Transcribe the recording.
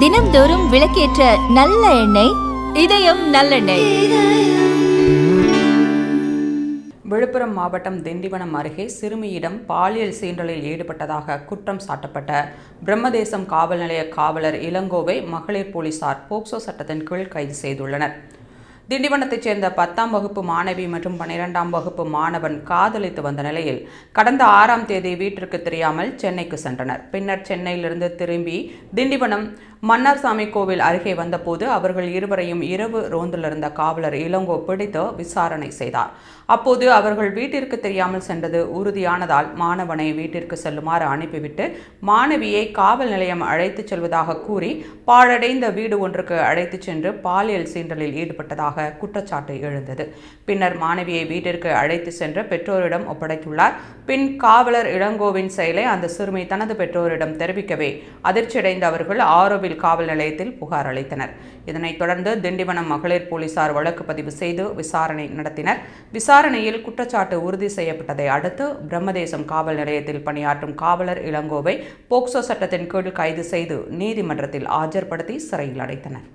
தினம்தோறும் விளக்கேற்ற நல்ல எண்ணெய் இதயம் நல்லெண்ணெய். விழுப்புரம் மாவட்டம் திண்டிவனம் அருகே சிறுமியிடம் பாலியல் சீண்டலில் ஈடுபட்டதாக குற்றம் சாட்டப்பட்ட பிரம்மதேசம் காவல் நிலைய காவலர் இளங்கோவை மகளிர் போலீசார் போக்சோ சட்டத்தின் கீழ் கைது செய்துள்ளனர். திண்டிவனத்தைச் சேர்ந்த பத்தாம் வகுப்பு மாணவி மற்றும் பன்னிரெண்டாம் வகுப்பு மாணவன் காதலித்து வந்த நிலையில் கடந்த ஆறாம் தேதி வீட்டிற்கு தெரியாமல் சென்னைக்கு சென்றனர். பின்னர் சென்னையிலிருந்து திரும்பி திண்டிவனம் மன்னார்சாமி கோவில் அருகே வந்தபோது அவர்கள் இருவரையும் இரவு ரோந்தில் இருந்த காவலர் இளங்கோ பிடித்து விசாரணை செய்தார். அப்போது அவர்கள் வீட்டிற்கு தெரியாமல் சென்றது உறுதியானதால் மாணவனை வீட்டிற்கு செல்லுமாறு அனுப்பிவிட்டு மாணவியை காவல் நிலையம் அழைத்துச் செல்வதாக கூறி பாழடைந்த வீடு ஒன்றுக்கு அழைத்துச் சென்று பாலியல் சீண்டலில் ஈடுபட்டதாக குற்றச்சாட்டு எழுந்தது. பின்னர் மாணவியை வீட்டிற்கு அழைத்து சென்று பெற்றோரிடம் ஒப்படைத்துள்ளார். பின் காவலர் இளங்கோவின் செயலை அந்த சிறுமி தனது பெற்றோரிடம் தெரிவிக்கவே அதிர்ச்சியடைந்த அவர்கள் ஆரோவில் காவல் நிலையத்தில் புகார் அளித்தனர். இதனைத் தொடர்ந்து திண்டிவனம் மகளிர் போலீசார் வழக்கு பதிவு செய்து விசாரணை நடத்தினர். விசாரணையில் குற்றச்சாட்டு உறுதி செய்யப்பட்டதை அடுத்து பிரம்மதேசம் காவல் நிலையத்தில் பணியாற்றும் காவலர் இளங்கோவை போக்சோ சட்டத்தின் கீழ் கைது செய்து நீதிமன்றத்தில் ஆஜர்படுத்தி சிறையில் அடைத்தனர்.